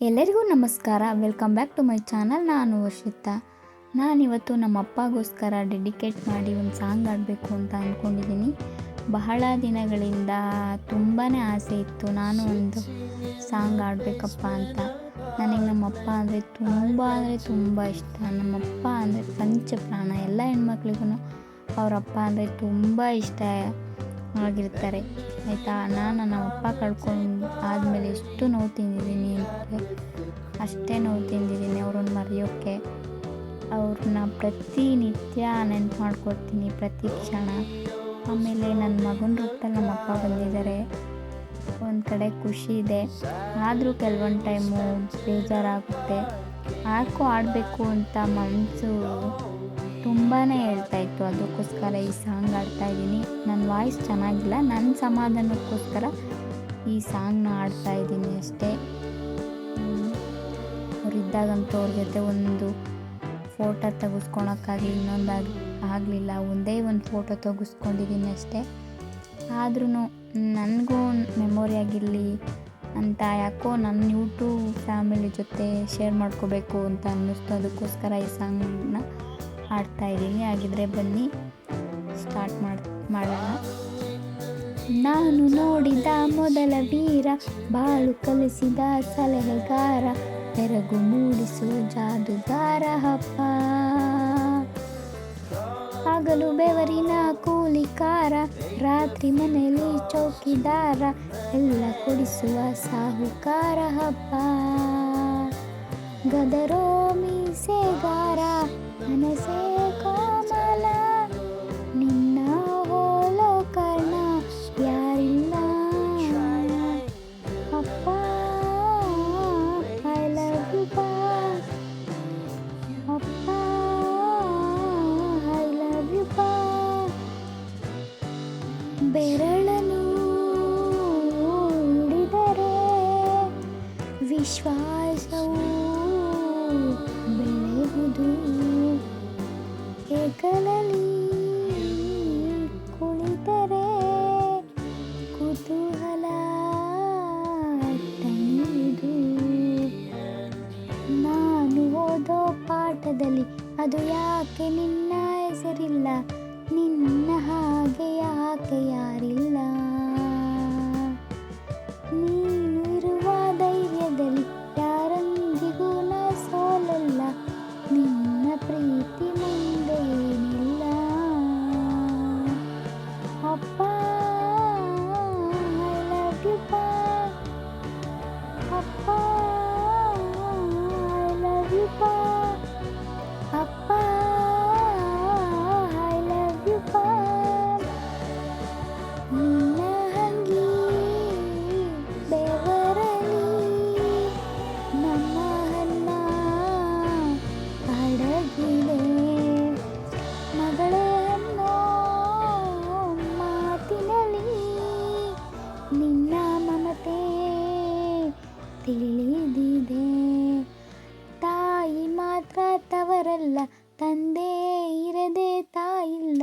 ಎಲ್ಲರಿಗೂ ನಮಸ್ಕಾರ. Welcome back to my channel ನಾನು ವರ್ಷಿತಾ. ನಾನಿವತ್ತು ನಮ್ಮ ಅಪ್ಪಗೋಸ್ಕರ ಡೆಡಿಕೇಟ್ ಮಾಡಿ ಒಂದು ಸಾಂಗ್ ಆಡಬೇಕು ಅಂತ ಅಂದ್ಕೊಂಡಿದ್ದೀನಿ ಬಹಳ ದಿನಗಳಿಂದ ತುಂಬಾ ಆಸೆ ಇತ್ತು. ನಾನು ಒಂದು ಸಾಂಗ್ ಆಡಬೇಕಪ್ಪ ಅಂತ. ನನಗೆ ನಮ್ಮಪ್ಪ ಅಂದರೆ ತುಂಬ ಅಂದರೆ ತುಂಬ ಇಷ್ಟ. ನಮ್ಮಪ್ಪ ಅಂದರೆ ಪಂಚಪ್ರಾಣ. ಎಲ್ಲ ಹೆಣ್ಮಕ್ಳಿಗೂ ಅವರಪ್ಪ ಅಂದರೆ ತುಂಬ ಇಷ್ಟ. ಆಗಿರ್ತಾರೆ ಆಯಿತಾ? ನಾನು ನನ್ನ ಅಪ್ಪ ಕಳ್ಕೊಂಡು ಆದಮೇಲೆ ಎಷ್ಟು ನೋವು ತಿಂದಿದ್ದೀನಿ ಅಂದರೆ ಅಷ್ಟೇ ನೋವು ತಿಂದಿದ್ದೀನಿ ಅವ್ರನ್ನ ಮರೆಯೋಕ್ಕೆ. ಅವ್ರನ್ನ ಪ್ರತಿನಿತ್ಯ ನೆನ್ಪು ಮಾಡ್ಕೊಡ್ತೀನಿ ಪ್ರತಿ ಕ್ಷಣ. ಆಮೇಲೆ ನನ್ನ ಮಗನ ರೂಪದಲ್ಲಿ ನಮ್ಮ ಅಪ್ಪ ಬಂದಿದ್ದಾರೆ. ಒಂದು ಕಡೆ ಖುಷಿ ಇದೆ. ಆದರೂ ಕೆಲವೊಂದು ಟೈಮು ಬೇಜಾರಾಗುತ್ತೆ. ಯಾಕೋ ಆಡಬೇಕು ಅಂತ ಮನಸ್ಸು ತುಂಬಾ ಇತ್ತು. ಅದಕ್ಕೋಸ್ಕರ ಈ ಸಾಂಗ್ ಆಡ್ತಾ ಇದ್ದೀನಿ. ನನ್ನ ವಾಯ್ಸ್ ಚೆನ್ನಾಗಿಲ್ಲ. ನನ್ನ ಸಮಾಧಾನಕ್ಕೋಸ್ಕರ ಈ ಸಾಂಗ್ನ ಹಾಡ್ತಾ ಇದ್ದೀನಿ ಅಷ್ಟೇ. ಅವರಿದ್ದಾಗಂತೂ ಅವ್ರ ಜೊತೆ ಒಂದು ಫೋಟೋ ತೆಗೆಸ್ಕೊಳಕ್ಕಾಗಲಿ ಇನ್ನೊಂದಾಗಿ ಆಗಲಿಲ್ಲ. ಒಂದೇ ಒಂದು ಫೋಟೋ ತೆಗೆಸ್ಕೊಂಡಿದ್ದೀನಿ ಅಷ್ಟೇ. ಆದ್ರೂ ನನಗೂ ಮೆಮೊರಿ ಆಗಿರಲಿ ಅಂತ ಯಾಕೋ ನನ್ನ ಯೂಟ್ಯೂಬ್ ಫ್ಯಾಮಿಲಿ ಜೊತೆ ಶೇರ್ ಮಾಡ್ಕೋಬೇಕು ಅಂತ ಅನ್ನಿಸ್ತು. ಅದಕ್ಕೋಸ್ಕರ ಈ ಸಾಂಗ್ನ ಹಾಡ್ತಾ ಇದ್ದೀನಿ. ಹಾಗಿದ್ರೆ ಬನ್ನಿ ಸ್ಟಾರ್ಟ್ ಮಾಡಿ, ಮಾಡೋಣ. ನಾನು ನೋಡಿದ ಮೊದಲ ವೀರ, ಬಾಳು ಕಲಿಸಿದ ಸಲಹೆಗಾರ, ಬೆರಗು ಮೂಡಿಸುವ ಜಾದುಗಾರ ಹಬ್ಬ. ಹಗಲು ಬೆವರಿನ ಕೂಲಿಕಾರ, ರಾತ್ರಿ ಮನೆಯಲ್ಲಿ ಚೌಕಿದಾರ, ಎಲ್ಲ ಕೊಡಿಸುವ ಸಾಹುಕಾರ ಹಬ್ಬ. ಗದರೋ ಮೀಸೆಗಾರ ಮನಸೇ ಕೋಮಲ, ನಿನ್ನ ಹೋಲೋ ಕರ್ಣ, ಯಾರಿಲ್ಲ? ಅಪ್ಪ ಐ ಲವ್ ಯು ಪಾ ಅಪ್ಪ ಐ ಲವ್ ಯು ಪಾ ಬೆರಳನು ಹಿಡಿದರೆ ವಿಶ್ವಾಸವು ಹೆಗಲಲ್ಲಿ ಕುಳಿತರೆ ಕುತೂಹಲ ತಣಿಯುವುದು ನಾನು ಓದೋ ಪಾಠದಲ್ಲಿ ಅದು ಯಾಕೆ ನಿನ್ನ ಹೆಸರಿಲ್ಲ? ನಿನ್ನ ಹಾಗೆ ಯಾಕೆ ಯಾರಿಲ್ಲ? ನೀನು ಇರುವ ಧೈರ್ಯದಲ್ಲಿ ಯಾರೊಂದಿಗೂ ನಾ ಸೋಲಲ್ಲ. ನಿನ್ನ ಪ್ರೀತಿ Bye. ಮಮತೆ ತಿಳಿದಿದೆ. ತಾಯಿ ಮಾತ್ರ ತವರಲ್ಲ, ತಂದೆ ಇರದೆ ತಾಯಿಲ್ಲ.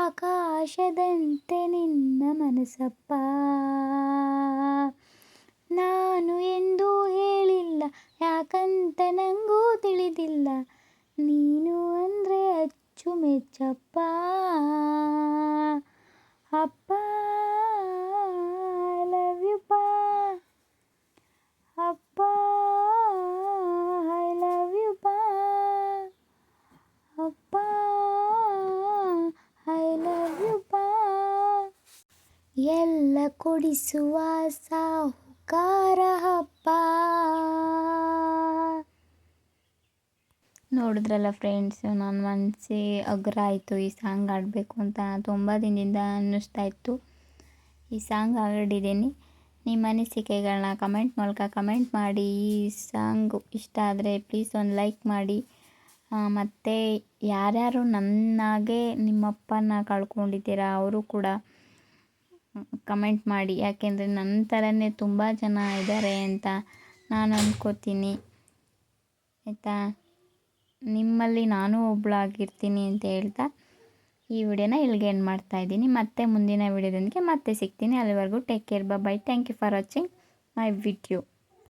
ಆಕಾಶದಂತೆ ನಿನ್ನ ಮನಸ್ಸಪ್ಪ. ನಾನು ಎಂದು ಹೇಳಿಲ್ಲ, ಯಾಕಂತ ನಂಗೂ ತಿಳಿದಿಲ್ಲ. ನೀನು ಅಂದರೆ ಅಚ್ಚುಮೆಚ್ಚಪ್ಪ. ಅಪ್ಪ ಐ ಲವ್ ಯು ಪಾ ಅಪ್ಪ ಐ ಲವ್ ಯು ಪಾ ಅಪ್ಪ ಐ ಲವ್ ಯು ಪಾ ಎಲ್ಲ ಕೊಡಿಸುವ ಸಾಹುಕಾರ ಹಬ್ಬ. ನೋಡಿದ್ರಲ್ಲ ಫ್ರೆಂಡ್ಸ್ ನನ್ನ ಮನಸ್ಸೇ ಅಗ್ರ ಆಯಿತು ಈ ಸಾಂಗ್ ಆಡಬೇಕು ಅಂತ. ತುಂಬ ದಿನದಿಂದ ಅನ್ನಿಸ್ತಾ ಇತ್ತು. ಈ ಸಾಂಗ್ ಹಾಡಿದ್ದೀನಿ ನಿಮ್ಮ ಅನಿಸಿಕೆಗಳನ್ನ ಕಮೆಂಟ್ ಮೂಲಕ ಕಮೆಂಟ್ ಮಾಡಿ. ಈ ಸಾಂಗು ಇಷ್ಟ ಆದರೆ ಪ್ಲೀಸ್ ಒಂದು ಲೈಕ್ ಮಾಡಿ. ಮತ್ತು ಯಾರ್ಯಾರು ನನ್ನಾಗೆ ನಿಮ್ಮಪ್ಪನ ಕಳ್ಕೊಂಡಿದ್ದೀರಾ, ಅವರು ಕೂಡ ಕಮೆಂಟ್ ಮಾಡಿ. ಯಾಕೆಂದರೆ ನನ್ನ ಥರನೇ ತುಂಬ ಜನ ಇದ್ದಾರೆ ಅಂತ ನಾನು ಅಂದ್ಕೋತೀನಿ ಆಯಿತಾ? ನಿಮ್ಮಲ್ಲಿ ನಾನು ಒಬ್ಬಳಾಗಿರ್ತೀನಿ ಅಂತ ಹೇಳ್ತಾ ಈ ವಿಡಿಯೋನ ಇಲ್ಲಿಗೆ ಮಾಡ್ತಾ ಇದ್ದೀನಿ. ಮತ್ತೆ ಮುಂದಿನ ವಿಡಿಯೋದೊಂದಿಗೆ ಮತ್ತೆ ಸಿಗ್ತೀನಿ. ಅಲ್ಲಿವರೆಗೂ take care bye thank you for watching my video